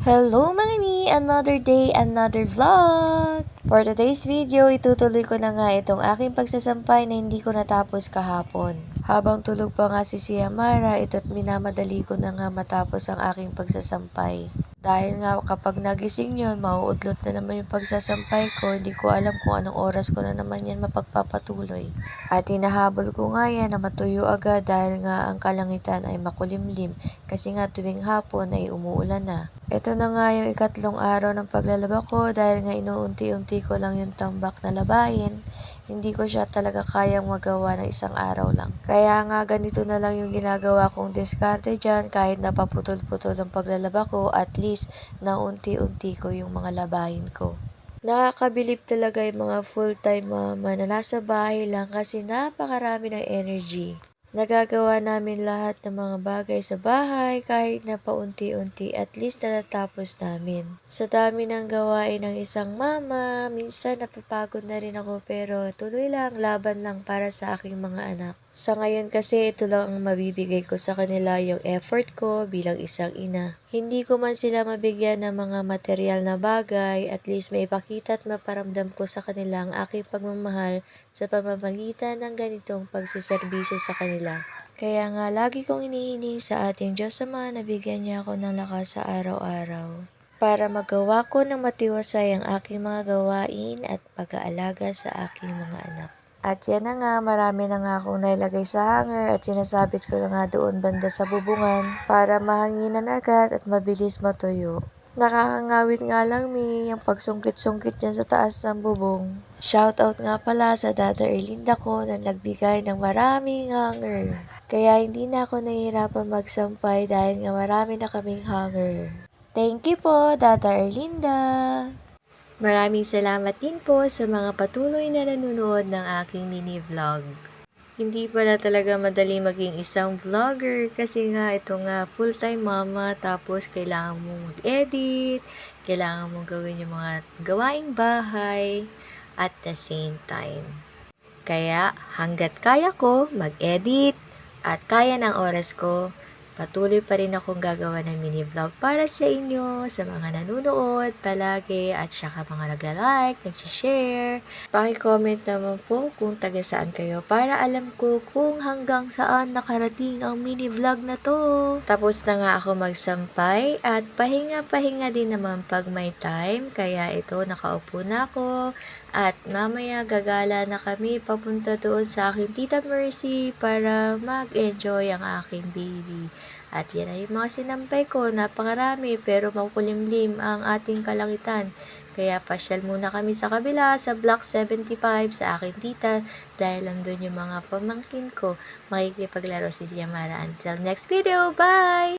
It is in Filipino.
Hello mga mi! Another day, another vlog! For today's video, itutuloy ko na nga itong aking pagsasampay na hindi ko natapos kahapon. Habang tulog pa nga si Siamara, ito't minamadali ko na nga matapos ang aking pagsasampay. Dahil nga kapag nagising yun, mauudlot na naman yung pagsasampay ko, hindi ko alam kung anong oras ko na naman yan mapagpapatuloy. At hinahabol ko nga yan na matuyo agad dahil nga ang kalangitan ay makulimlim kasi nga tuwing hapon ay umuulan na. Ito na nga yung ikatlong araw ng paglalaba ko dahil nga inuunti-unti ko lang yung tambak na labahin. Hindi ko siya talaga kayang magawa ng isang araw lang. Kaya nga ganito na lang yung ginagawa kong diskarte dyan kahit napaputol-putol ang paglalaba ko at least na unti-unti ko yung mga labahin ko. Nakakabilib talaga yung mga full-time mama na nasa bahay lang kasi napakarami ng energy. Nagagawa namin lahat ng mga bagay sa bahay kahit na paunti-unti at least natatapos namin. Sa dami ng gawain ng isang mama, minsan napapagod na rin ako pero tuloy lang, laban lang para sa aking mga anak. Sa ngayon kasi ito lang ang mabibigay ko sa kanila yung effort ko bilang isang ina. Hindi ko man sila mabigyan ng mga material na bagay, at least may ipakita at maparamdam ko sa kanila ang aking pagmamahal sa pamamagitan ng ganitong pagsiservisyo sa kanila. Kaya nga lagi kong inihiling sa ating Diyos Ama na bigyan niya ako ng lakas sa araw-araw para magawa ko ng matiwasay ang aking mga gawain at pag-aalaga sa aking mga anak. At yan na nga, marami na nga akong nailagay sa hanger at sinasabit ko na nga doon banda sa bubungan para mahanginan agad at mabilis matuyo. Nakakangawit nga lang mi yung pagsungkit-sungkit dyan sa taas ng bubong. Shoutout nga pala sa Dada Erlinda ko na nagbigay ng maraming hanger. Kaya hindi na ako nahihirapan magsampay dahil nga marami na kaming hanger. Thank you po, Dada Erlinda! Maraming salamat din po sa mga patuloy na nanonood ng aking mini vlog. Hindi pala talaga madali maging isang vlogger kasi nga ito nga full-time mama tapos kailangan mong mag-edit, kailangan mong gawin yung mga gawaing bahay at the same time. Kaya hanggat kaya ko mag-edit at kaya ng oras ko, patuloy pa rin akong gagawa ng mini vlog para sa inyo, sa mga nanonood palagi at saka mga nagla-like, nag-share. Paki-comment naman po kung taga saan kayo para alam ko kung hanggang saan nakarating ang mini vlog na to. Tapos na nga ako magsampay at pahinga-pahinga din naman pag may time kaya ito nakaupo na ako at mamaya gagala na kami papunta doon sa aking Tita Mercy para mag-enjoy ang aking baby. At yan ay mga sinampay ko, napakarami pero makulimlim ang ating kalangitan. Kaya pasyal muna kami sa kabila sa Block 75 sa aking tita dahil lang doon yung mga pamangkin ko makikipaglaro si Yamara. Until next video, bye!